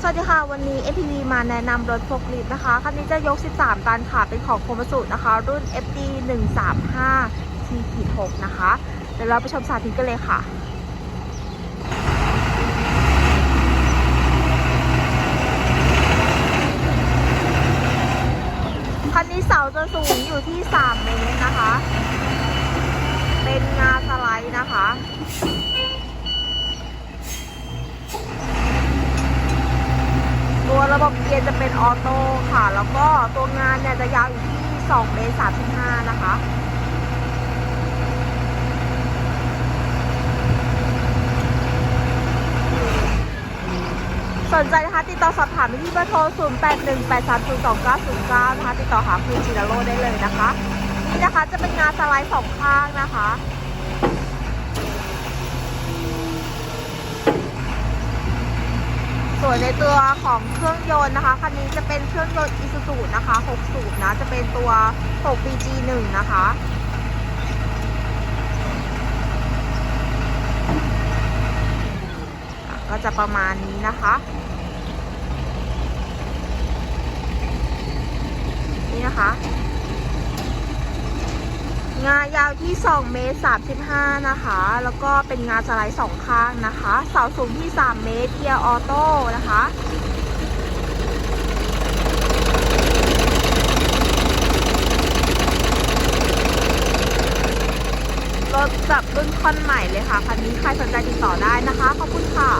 สวัสดีค่ะ วันนี้ APV มาแนะนำรถโฟล์คลิฟนะคะ คันนี้จะยก 13 ตันค่ะ เป็นของโคมสุนะคะ รุ่น FD 135 T 6 นะคะ เดี๋ยวเราไปชมสาธิตกันเลยค่ะคันนี้เสาจะสูงอยู่ที่ 3 เมตรนะคะ เป็นงาสไลด์นะคะ ตัว ระบบเกียร์จะเป็นออโต้ค่ะ แล้วก็ตัวงานเนี่ยจะยาวอยู่ที่2เมตร35 นะคะสนใจนะคะติดต่อสอบถามไปที่เบอร์โทร 0818302909 นะคะ ติดต่อหาคุณจินาโร่ได้เลยนะคะ นี่นะคะจะเป็นงานสไลด์สองข้างนะคะ วนในตัวของเครื่องยนต์นะคะ คันนี้จะเป็นเครื่องยนต์ Isuzu นะคะ 6 สูบนะ จะเป็นตัว 6 BG1 นะคะ ก็จะประมาณนี้นะคะ นี่นะคะ งายาวที่ 2 เมตร 35 นะคะ แล้วก็เป็นงาสไลด์สองข้างนะคะ เสาสูงที่ 3 เมตร เกียร์ออโต้นะคะรถจับรุ่นค่อนใหม่เลยค่ะ คันนี้ใครสนใจติดต่อได้นะคะ ขอบคุณค่ะ